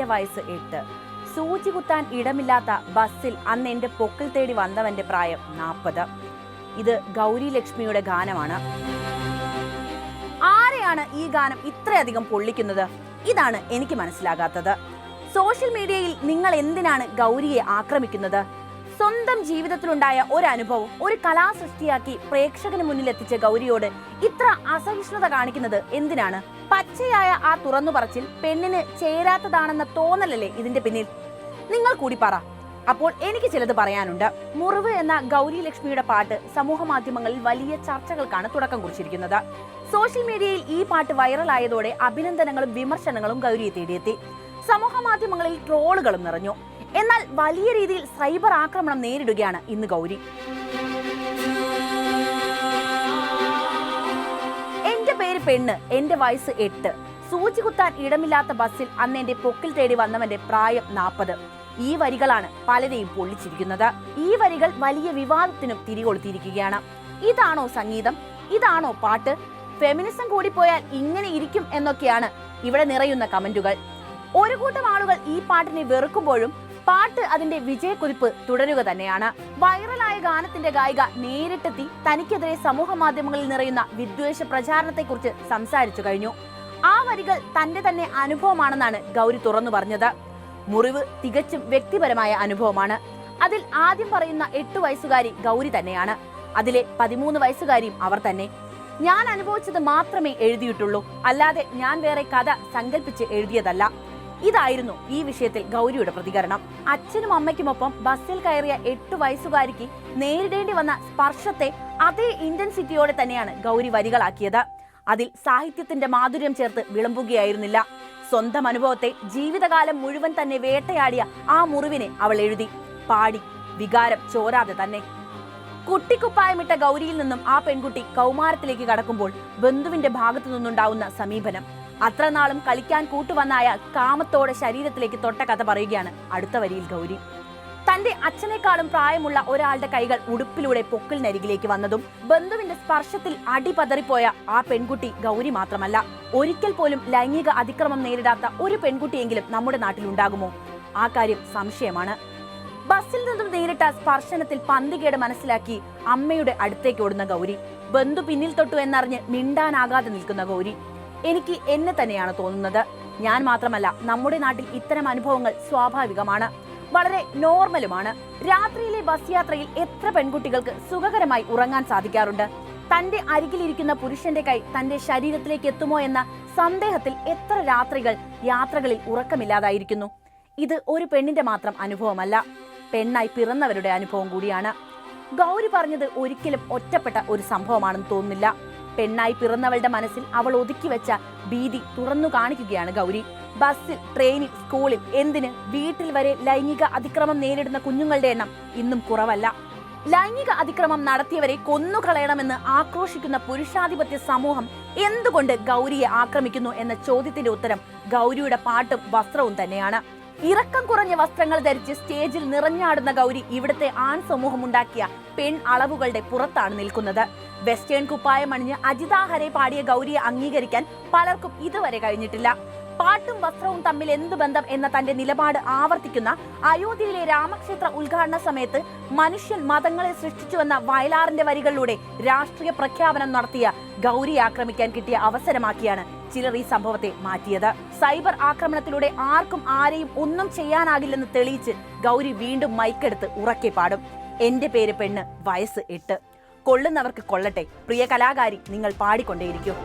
എന്റെ വയസ്സ് എട്ട്. സൂചി കുത്താൻ ഇടമില്ലാത്ത ബസ്സിൽ അന്ന് എന്റെ പൊക്കിൽ തേടി വന്നവന്റെ പ്രായം നാൽപ്പത് ഇത് ഗൗരി ലക്ഷ്മിയുടെ ഗാനമാണ്. ആരെയാണ് ഈ ഗാനം ഇത്രയധികം പൊള്ളിക്കുന്നത്? ഇതാണ് എനിക്ക് മനസ്സിലാകാത്തത്. സോഷ്യൽ മീഡിയയിൽ നിങ്ങൾ എന്തിനാണ് ഗൗരിയെ ആക്രമിക്കുന്നത്? സ്വന്തം ജീവിതത്തിലുണ്ടായ ഒരു അനുഭവം ഒരു കലാസൃഷ്ടിയാക്കി പ്രേക്ഷകന് മുന്നിൽ എത്തിച്ച ഗൗരിയോട് ഇത്ര അസഹിഷ്ണുത കാണിക്കുന്നത് എന്തിനാണ്? പച്ചയായ ആ തുറന്നു പറച്ചിൽ പെണ്ണിന് ചേരാത്തതാണെന്ന തോന്നലല്ലേ ഇതിന്റെ പിന്നിൽ? നിങ്ങൾ കൂടി പറ. അപ്പോൾ എനിക്ക് ചിലത് പറയാനുണ്ട്. മുറിവ് എന്ന ഗൗരി ലക്ഷ്മിയുടെ പാട്ട് സമൂഹ മാധ്യമങ്ങളിൽ വലിയ ചർച്ചകൾക്കാണ് തുടക്കം കുറിച്ചിരിക്കുന്നത്. സോഷ്യൽ മീഡിയയിൽ ഈ പാട്ട് വൈറലായതോടെ അഭിനന്ദനങ്ങളും വിമർശനങ്ങളും ഗൗരിയെ തേടിയെത്തി. സമൂഹ മാധ്യമങ്ങളിൽ ട്രോളുകളും നിറഞ്ഞു. എന്നാൽ വലിയ രീതിയിൽ സൈബർ ആക്രമണം നേരിടുകയാണ് ഇന്ന് ഗൗരി. എന്റെ പേര് പെണ്ണ് എന്റെ വയസ്സ് എട്ട്. സൂചി കുത്താൻ ഇടമില്ലാത്ത ബസ്സിൽ അന്ന് എന്റെ പൊക്കിൽ തേടി വന്നവന്റെ പ്രായം നാൽപ്പത് ഈ വരികളാണ് പലരെയും പൊള്ളിച്ചിരിക്കുന്നത്. ഈ വരികൾ വലിയ വിവാദത്തിനും തിരികൊളുത്തിയിരിക്കുകയാണ്. ഇതാണോ സംഗീതം? ഇതാണോ പാട്ട്? ഫെമിനിസം കൂടി കൂടിപ്പോയാൽ ഇങ്ങനെ ഇരിക്കും എന്നൊക്കെയാണ് ഇവിടെ നിറയുന്ന കമന്റുകൾ. ഒരു കൂട്ടം ആളുകൾ ഈ പാട്ടിനെ വെറുക്കുമ്പോഴും പാട്ട് അതിന്റെ വിജയക്കുതിപ്പ് തുടരുക തന്നെയാണ്. വൈറലായ ഗാനത്തിന്റെ ഗായിക നേരിട്ടെത്തി തനിക്കെതിരെ സമൂഹ മാധ്യമങ്ങളിൽ നിറയുന്ന വിദ്വേഷ പ്രചാരണത്തെക്കുറിച്ച് സംസാരിച്ചു കഴിഞ്ഞു. ആ വരികൾ തന്റെ തന്നെ അനുഭവമാണെന്നാണ് ഗൗരി തുറന്നു പറഞ്ഞത്. മുറിവ് തികച്ചും വ്യക്തിപരമായ അനുഭവമാണ്. അതിൽ ആദ്യം പറയുന്ന എട്ട് വയസ്സുകാരി ഗൗരി തന്നെയാണ്. അതിലെ പതിമൂന്ന് വയസ്സുകാരിയും അവർ തന്നെ. ഞാൻ അനുഭവിച്ചത് മാത്രമേ എഴുതിയിട്ടുള്ളൂ. അല്ലാതെ ഞാൻ വേറെ കഥ സങ്കല്പിച്ച് എഴുതിയതല്ല. ഇതായിരുന്നു ഈ വിഷയത്തിൽ ഗൗരിയുടെ പ്രതികരണം. അച്ഛനും അമ്മയ്ക്കുമൊപ്പം ബസ്സിൽ കയറിയ എട്ടു വയസ്സുകാരിക്ക് നേരിടേണ്ടി വന്ന സ്പർശത്തെ അതേ ഇന്റൻസിറ്റിയോടെ തന്നെയാണ് ഗൗരി വരികളാക്കിയത്. അതിൽ സാഹിത്യത്തിന്റെ മാധുര്യം ചേർത്ത് വിളമ്പുകയായിരുന്നില്ല. സ്വന്തം അനുഭവത്തെ ജീവിതകാലം മുഴുവൻ തന്നെ വേട്ടയാടിയ ആ മുറിവിനെ അവൾ എഴുതി. പാടി വികാരം ചോരാതെ തന്നെ. കുട്ടിക്കുപ്പായമിട്ട ഗൗരിയിൽ നിന്നും ആ പെൺകുട്ടി കൗമാരത്തിലേക്ക് കടക്കുമ്പോൾ ബന്ധുവിന്റെ ഭാഗത്തു നിന്നുണ്ടാവുന്ന സമീപനം. അത്ര നാളും കളിക്കാൻ കൂട്ടുവന്നായ കാമത്തോടെ ശരീരത്തിലേക്ക് തൊട്ട കഥ പറയുകയാണ് അടുത്ത വരിയിൽ ഗൗരി. തന്റെ അച്ഛനേക്കാളും പ്രായമുള്ള ഒരാളുടെ കൈകൾ ഉടുപ്പിലൂടെ പൊക്കിളിനരികിലേക്ക് വന്നതും ബന്ധുവിന്റെ സ്പർശത്തിൽ അടിപതറിപ്പോയ ആ പെൺകുട്ടി ഗൗരി മാത്രമല്ല. ഒരിക്കൽ പോലും ലൈംഗിക അതിക്രമം നേരിടാത്ത ഒരു പെൺകുട്ടിയെങ്കിലും നമ്മുടെ നാട്ടിൽ ഉണ്ടാകുമോ ആ കാര്യം സംശയമാണ്. ബസ്സിൽ നിന്നും നേരിട്ട സ്പർശനത്തിൽ പന്തികേട് മനസ്സിലാക്കി അമ്മയുടെ അടുത്തേക്ക് ഓടുന്ന ഗൗരി. ബന്ധു പിന്നിൽ തൊട്ടു എന്നറിഞ്ഞ് മിണ്ടാനാകാതെ നിൽക്കുന്ന ഗൗരി. എനിക്ക് എന്നെ തന്നെയാണ് തോന്നുന്നത്. ഞാൻ മാത്രമല്ല നമ്മുടെ നാട്ടിൽ ഇത്തരം അനുഭവങ്ങൾ സ്വാഭാവികമാണ്. വളരെ നോർമലുമാണ്. രാത്രിയിലെ ബസ് യാത്രയിൽ എത്ര പെൺകുട്ടികൾക്ക് സുഖകരമായി ഉറങ്ങാൻ സാധിക്കാറുണ്ട്? തന്റെ അരികിലിരിക്കുന്ന പുരുഷന്റെ കൈ തന്റെ ശരീരത്തിലേക്ക് എത്തുമോ എന്ന സന്ദേഹത്തിൽ എത്ര രാത്രികൾ യാത്രകളിൽ ഉറക്കമില്ലാതായിരിക്കുന്നു? ഇത് ഒരു പെണ്ണിന്റെ മാത്രം അനുഭവമല്ല പെണ്ണായി പിറന്നവരുടെ അനുഭവം കൂടിയാണ്. ഗൗരി പറഞ്ഞത് ഒരിക്കലും ഒറ്റപ്പെട്ട ഒരു സംഭവമാണെന്ന് തോന്നുന്നില്ല. പെണ്ണായി പിറന്നവളുടെ മനസ്സിൽ അവൾ ഒതുക്കി വെച്ച ഭീതി തുറന്നു കാണിക്കുകയാണ് ഗൗരി. ബസ്സിൽ ട്രെയിനിൽ സ്കൂളിൽ എന്തിന് വീട്ടിൽ വരെ ലൈംഗിക അതിക്രമം നേരിടുന്ന കുഞ്ഞുങ്ങളുടെ എണ്ണം ഇന്നും കുറവല്ല. ലൈംഗിക അതിക്രമം നടത്തിയവരെ കൊന്നുകളയണമെന്ന് ആക്രോശിക്കുന്ന പുരുഷാധിപത്യ സമൂഹം എന്തുകൊണ്ട് ഗൗരിയെ ആക്രമിക്കുന്നു എന്ന ചോദ്യത്തിന്റെ ഉത്തരം ഗൗരിയുടെ പാട്ടും വസ്ത്രവും തന്നെയാണ്. ഇറക്കം കുറഞ്ഞ വസ്ത്രങ്ങൾ ധരിച്ച് സ്റ്റേജിൽ നിറഞ്ഞാടുന്ന ഗൗരി ഇവിടുത്തെ ആൺ സമൂഹം ഉണ്ടാക്കിയ പെൺ അളവുകളുടെ പുറത്താണ് നിൽക്കുന്നത്. വെസ്റ്റേൺ കുപ്പായം അണിഞ്ഞ് അജിതാഹരെ പാടിയ ഗൗരിയെ അംഗീകരിക്കാൻ പലർക്കും ഇതുവരെ കഴിഞ്ഞിട്ടില്ല. പാട്ടും വസ്ത്രവും തമ്മിൽ എന്ത് ബന്ധം എന്ന തന്റെ നിലപാട് ആവർത്തിക്കുന്ന അയോധ്യയിലെ രാമക്ഷേത്ര ഉദ്ഘാടന സമയത്ത് മനുഷ്യൻ മതങ്ങളെ സൃഷ്ടിച്ചുവെന്ന വയലാറിന്റെ വരികളിലൂടെ രാഷ്ട്രീയ പ്രഖ്യാപനം നടത്തിയ ഗൗരി ആക്രമിക്കാൻ കിട്ടിയ അവസരമാക്കിയാണ് ചിലർ ഈ സംഭവത്തെ മാറ്റിയത്. സൈബർ ആക്രമണത്തിലൂടെ ആർക്കും ആരെയും ഒന്നും ചെയ്യാനാകില്ലെന്ന് തെളിയിച്ച് ഗൗരി വീണ്ടും മൈക്കെടുത്ത് ഉറക്കെ പാടും. എന്റെ പേര് പെണ്ണ് വയസ്സ് എട്ട്. കൊള്ളുന്നവർക്ക് കൊള്ളട്ടെ. പ്രിയ കലാകാരി നിങ്ങൾ പാടിക്കൊണ്ടേയിരിക്കും.